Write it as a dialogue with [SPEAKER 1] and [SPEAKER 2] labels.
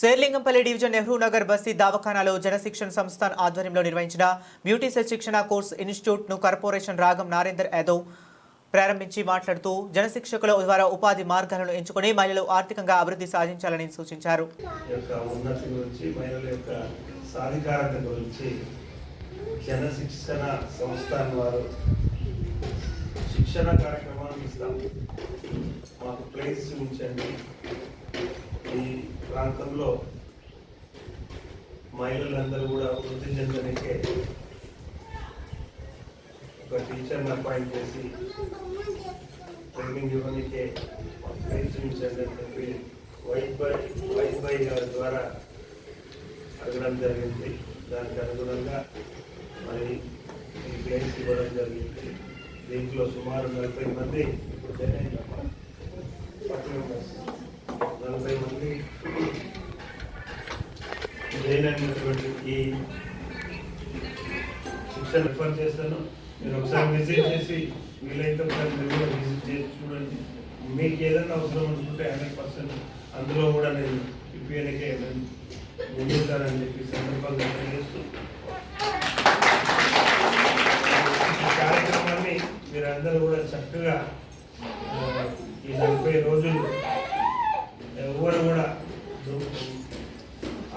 [SPEAKER 1] Serilingampally division Nehru Nagar బస్తీ దావఖానాలో జనశిక్షణ సంస్థాన్ ఆధ్వర్యంలో నిర్వహించిన బ్యూటీ శిక్షణ కోర్స్ ఇన్స్టిట్యూట్ను కార్పొరేషన్ రాగం నారేందర్ యాదవ్ ప్రారంభించి మాట్లాడుతూ జనశిక్షకుల ద్వారా ఉపాధి మార్గాలను ఎంచుకుని మహిళలు ఆర్థికంగా అభివృద్ధి సాధించాలని సూచించారు
[SPEAKER 2] శిక్షణ కార్యక్రమాన్ని మాకు ప్లేస్ ప్రాంతంలో మహిళలందరూ కూడా వృద్ధి చెందడానికే ఒక టీచర్ని అపాయింట్ చేసి ట్రైనింగ్ ఇవ్వడానికే ప్రయత్నించండి అని చెప్పి బై బై గారి ద్వారా అడగడం జరిగింది దానికి అనుగుణంగా మరి ఈ గైడ్స్ ఇవ్వడం జరిగింది దీంట్లో సుమారు నలభై మంది నలభై మంది లేనటువంటి ఈ శిక్షణ రిఫర్ చేస్తాను మీరు ఒకసారి విజిట్ చేసి వీలైతే ఒకసారి మీరు కూడా విజిట్ చేసి చూడండి మీకు ఏదైనా అవసరం అనుకుంటే హండ్రెడ్ పర్సెంట్ అందులో కూడా నేను ఇప్పటికే ముందుతానని చెప్పి సందర్భంగా తెలియజేస్తూ కార్యక్రమాన్ని మీరందరూ కూడా చక్కగా ఈ నలభై రోజులు